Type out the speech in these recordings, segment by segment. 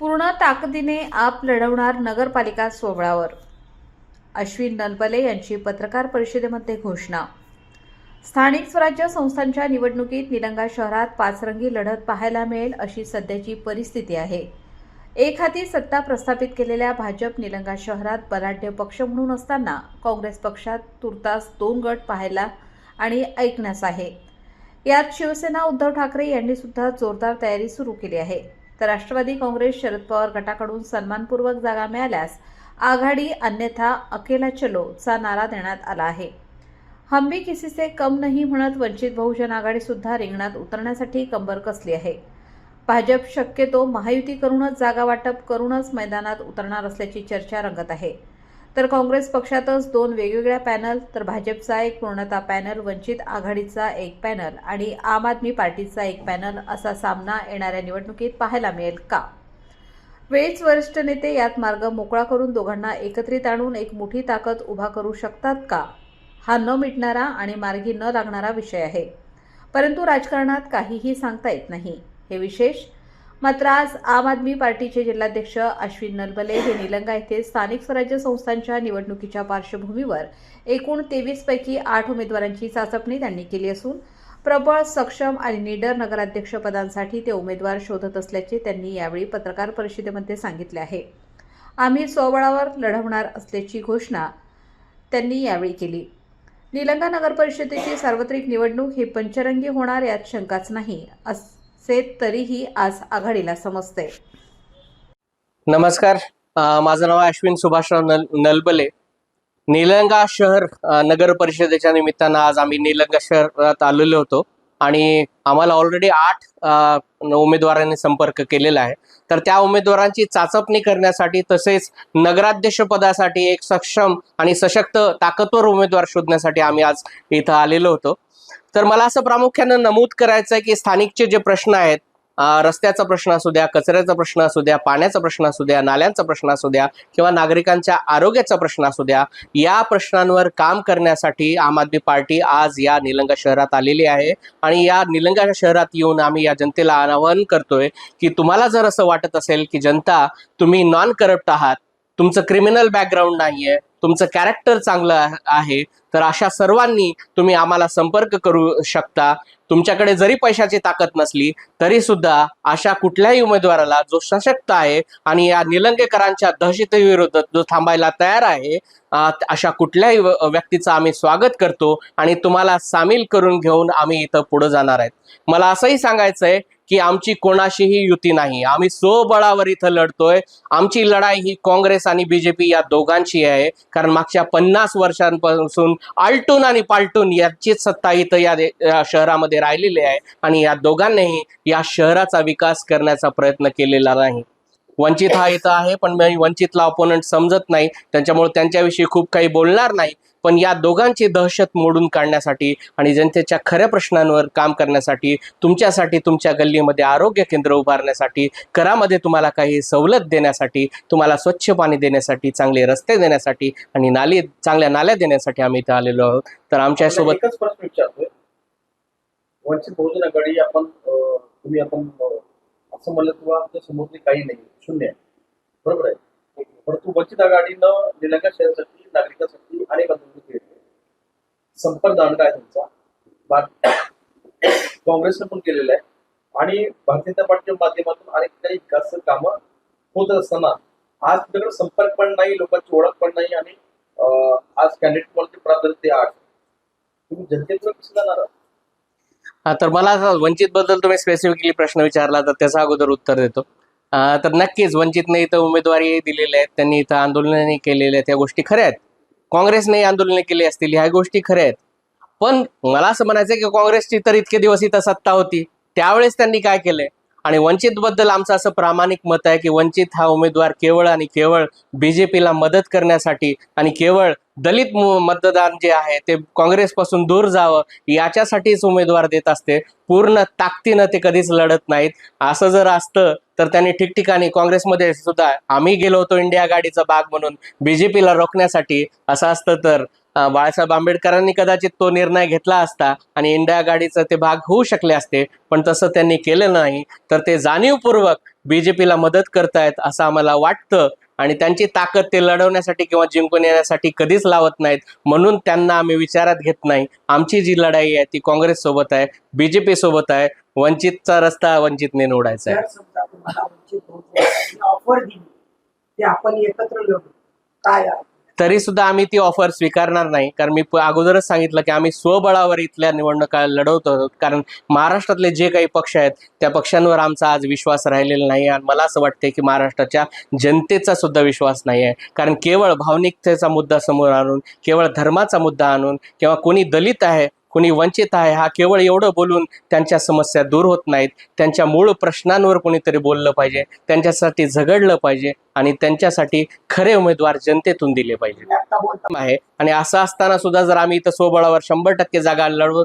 पूर्ण ताकदीने आप लढवणार नगरपालिका सोहळ्यावर. अश्विन नलबले यांची पत्रकार परिषदेमध्ये घोषणा. स्थानिक स्वराज्य संस्थांच्या निवडणुकीत निलंगा शहरात पाचरंगी लढत पाहायला मिळेल अशी सध्याची परिस्थिती आहे. एक हाती सत्ता प्रस्थापित केलेल्या भाजप निलंगा शहरात बलाढ्य पक्ष म्हणून असताना काँग्रेस पक्षात तुर्तास दोन गट पाहायला आणि ऐकण्यास आहे. यात शिवसेना उद्धव ठाकरे यांनी सुद्धा जोरदार तयारी सुरू केली आहे. तर राष्ट्रवादी काँग्रेस शरद पवार गटाकडून सन्मानपूर्वक जागा मिळाल्यास आघाडी अन्यथा अकेला चलो चा नारा देण्यात आला आहे. हम्बी किसीचे कम नाही म्हणत वंचित बहुजन आघाडी सुद्धा रिंगणात उतरण्यासाठी कंबर कसली आहे. भाजप शक्यतो महायुती करूनच जागा वाटप करूनच मैदानात उतरणार असल्याची चर्चा रंगत आहे. तर काँग्रेस पक्षातच दोन वेगवेगळ्या पॅनल तर भाजपचा एक पूर्णता पॅनल वंचित आघाडीचा एक पॅनल आणि आम आदमी पार्टीचा एक पॅनल असा सामना येणाऱ्या निवडणुकीत पाहायला मिळेल का? वेळीच वरिष्ठ नेते यात मार्ग मोकळा करून दोघांना एकत्रित आणून एक मोठी ताकद उभा करू शकतात का? हा न मिटणारा आणि मार्गी न लागणारा विषय आहे. परंतु राजकारणात काहीही सांगता येत नाही. हे विशेष मात्र आज आम आदमी पार्टीचे जिल्हाध्यक्ष अश्विन नलबले हे निलंगा येथे स्थानिक स्वराज्य संस्थांच्या निवडणुकीच्या पार्श्वभूमीवर एकूण तेवीस पैकी आठ उमेदवारांची चाचपणी त्यांनी केली असून प्रबळ सक्षम आणि निडर नगराध्यक्षपदांसाठी ते उमेदवार शोधत असल्याचे त्यांनी यावेळी पत्रकार परिषदेमध्ये सांगितले आहे. आम्ही स्वबळावर लढवणार असल्याची घोषणा त्यांनी यावेळी केली. निलंगा नगरपरिषदेची सार्वत्रिक निवडणूक ही पंचरंगी होणार यात शंकाच नाही असं तरीही आज आघाडीला समजते. नमस्कार. माझं नाव अश्विन सुभाषराव नल नलबले. निलंगा शहर नगर परिषदेच्या निमित्तानं आज आम्ही निलंगा शहरात आलेलो होतो आणि आम्हाला ऑलरेडी आठ उमेदवारांनी संपर्क केलेला आहे. तर त्या उमेदवारांची चाचपणी करण्यासाठी तसेच नगराध्यक्ष पदासाठी एक सक्षम आणि सशक्त ताकदवर उमेदवार शोधण्यासाठी आम्ही आज इथं आलेलो होतो. तर मला असं प्रामुख्यानं नमूद करायचं आहे की स्थानिकचे जे प्रश्न आहेत रस्त्याचा प्रश्न असू द्या कचऱ्याचा प्रश्न असू द्या पाण्याचा प्रश्न असू द्या नाल्यांचा प्रश्न असू द्या किंवा नागरिकांच्या आरोग्याचा प्रश्न असू द्या या प्रश्नांवर काम करण्यासाठी आम आदमी पार्टी आज या निलंगा शहरात आलेली आहे. आणि या निलंगा शहरात येऊन आम्ही या जनतेला आवाहन करतोय की तुम्हाला जर असं वाटत असेल की जनता तुम्ही नॉन करप्ट आहात तुमचं क्रिमिनल बॅकग्राऊंड नाहीये तुमचं कॅरेक्टर चांगलं आहे तर अशा सर्वांनी तुम्ही आम्हाला संपर्क करू शकता. तुमच्याकडे जरी पैशाची ताकद नसली तरी सुद्धा अशा कुठल्याही उमेदवाराला जो सशक्त आहे आणि या निलंगेकरांच्या दहशतीविरोधात जो थांबायला तयार आहे अशा कुठल्याही व्यक्तीचं आम्ही स्वागत करतो आणि तुम्हाला सामील करून घेऊन आम्ही इथं पुढे जाणार आहेत. मला असंही सांगायचं आहे की आमची कोणाशीही युती नाही. आम्ही स्वबळावर इथं लढतोय. आमची लढाई ही काँग्रेस आणि बीजेपी या दोघांची आहे. कारण मागच्या पन्नास वर्षांपासून आलटून आणि पालटून याचीच सत्ता इथं या दे- या शहरामध्ये राहिलेली आहे. आणि या दोघांनीही या शहराचा विकास करण्याचा प्रयत्न केलेला नाही. वंचित हा इथं आहे पण मी वंचितला ऑपोनंट समजत नाही. त्यांच्यामुळे त्यांच्याविषयी खूप काही बोलणार नाही. पण या दोघांची दहशत मोडून काढण्यासाठी आणि जनतेच्या खऱ्या प्रश्नांवर काम करण्यासाठी तुमच्यासाठी तुमच्या गल्लीमध्ये आरोग्य केंद्र उभारण्यासाठी करामध्ये तुम्हाला काही सवलत देण्यासाठी तुम्हाला स्वच्छ पाणी देण्यासाठी चांगले रस्ते देण्यासाठी आणि नाली चांगल्या नाल्या देण्यासाठी आम्ही इथं आलेलो आहोत. तर आमच्यासोबत एकच वंचित बहुजन आघाडी आपण तुम्ही आपण असं म्हणलं किंवा आमच्या काही नाही. शून्य बरोबर आहे? परंतु वंचित आघाडीनं निलंगा शहरासाठी नागरिकांसाठी अनेक आंदोलन केले संपर्क दांडगा आहे तुमचा? काँग्रेसनं पण केलेलं आहे. आणि भारतीय जनता पार्टीच्या माध्यमातून अनेक काही विकास कामं होत असताना आज तुमच्याकडे संपर्क पण नाही लोकांची ओळख पण नाही आणि आज कॅन्डिडेट कोणते प्राधान्य ते आठ. तुम्ही जनतेचं कसं जाणार हा, तर मला वंचित बद्दल तुम्ही स्पेसिफिकली प्रश्न विचारला तर त्याचा अगोदर उत्तर देतो. तर नक्कीच वंचितने इथं उमेदवारी दिलेले आहेत. त्यांनी इथं आंदोलनही केलेले आहेत. या गोष्टी खऱ्या आहेत. काँग्रेसने आंदोलने केली असतील ह्या गोष्टी खऱ्या आहेत. पण मला असं म्हणायचं की काँग्रेसची तर इतके दिवस इथं सत्ता होती. त्यावेळेस त्यांनी काय केलंय? आणि वंचित बद्दल आमचं असं प्रामाणिक मत आहे की वंचित हा उमेदवार केवळ आणि केवळ बीजेपीला मदत करण्यासाठी आणि केवळ दलित मतदान जे आहे ते काँग्रेसपासून दूर जावं याच्यासाठीच उमेदवार देत असते. पूर्ण ताकदीनं ते कधीच लढत नाहीत. असं जर असतं तर त्यांनी ठिकठिकाणी काँग्रेसमध्ये सुद्धा आम्ही गेलो होतो इंडिया गाडीचा भाग म्हणून बीजेपीला रोखण्यासाठी. असं असतं तर बाळासाहेब आंबेडकरांनी कदाचित तो निर्णय घेतला असता आणि इंडिया गाडीचं ते भाग होऊ शकले असते पण तसं त्यांनी केलं नाही तर ते जाणीवपूर्वक बीजेपीला मदत करतायत असं आम्हाला वाटतं आणि त्यांची ताकद ते लढवण्यासाठी किंवा जिंकून येण्यासाठी कधीच लावत नाहीत म्हणून त्यांना आम्ही विचारात घेत नाही. आमची जी लढाई आहे ती काँग्रेस सोबत आहे बीजेपी सोबत आहे वंचितचा रस्ता वंचितने निवडायचा आहे. ऑफर दिली. ते आपण एकत्र लढू. काय तरी सुद्धा आम्ही ती ऑफर स्वीकारणार नाही. कारण मी प- अगोदरच सांगितलं की आम्ही स्वबळावर इथल्या निवडणुका लढवत. आहोत कारण महाराष्ट्रातले जे काही पक्ष आहेत त्या पक्षांवर आमचा आज विश्वास राहिलेला नाही आणि मला असं वाटते की महाराष्ट्राच्या जनतेचा सुद्धा विश्वास नाही आहे. कारण केवळ भावनिकतेचा मुद्दा समोर आणून केवळ धर्माचा मुद्दा आणून किंवा कोणी दलित आहे कोणी वंचित आहे हा केवळ एवढं बोलून त्यांच्या समस्या दूर होत नाहीत. त्यांच्या मूळ प्रश्नांवर कोणीतरी बोललं पाहिजे त्यांच्यासाठी झगडलं पाहिजे आणि त्यांच्यासाठी खरे उमेदवार जनतेतून दिले पाहिजे. आहे. आणि असं असताना सुद्धा जर आम्ही इथं स्वबळावर शंभर टक्के जागा लढव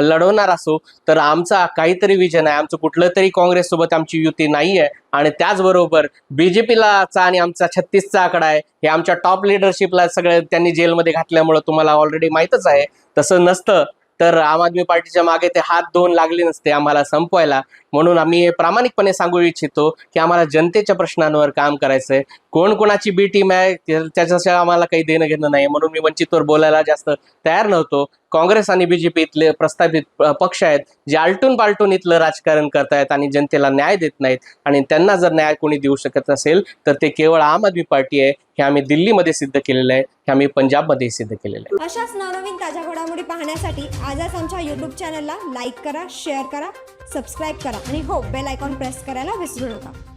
लढवणार असू तर आमचा काहीतरी विजन आहे. आमचं कुठलं तरी काँग्रेससोबत आमची युती नाही आहे आणि त्याचबरोबर बीजेपीलाचा आणि आमचा छत्तीसचा आकडा आहे. हे आमच्या टॉप लिडरशिपला सगळं त्यांनी जेलमध्ये घातल्यामुळं तुम्हाला ऑलरेडी माहीतच आहे. तसं नसतं. तर आम आदमी पार्टीच्या मागे ते हात धुवून लागले नसते आम्हाला संपवायला. म्हणून आम्ही प्रामाणिकपणे सांगू इच्छितो की आम्हाला जनतेच्या प्रश्नांवर काम करायचं आहे कोण कोणाची बी टीम आहे त्याच्याशी आम्हाला काही देणं घेणं नाही. म्हणून मी वंचितवर बोलायला जास्त तयार नव्हतो. काँग्रेस आणि बीजेपी इथले प्रस्थापित पक्ष आहेत जे आलटून पालटून इथलं राजकारण करतायत आणि जनतेला न्याय देत नाहीत आणि त्यांना जर न्याय कोणी देऊ शकत असेल तर ते केवळ आम आदमी पार्टी आहे हे आम्ही दिल्लीमध्ये सिद्ध केलेलं आहे हे आम्ही पंजाबमध्ये सिद्ध केलेलं आहे. अशाच नवनवीन ताज्या घडामोडी पाहण्यासाठी आजच आमच्या यूट्यूब चॅनलला लाईक करा शेअर करा सबस्क्राईब करा. आणि हो बेल आयकॉन प्रेस करायला विसरू नका.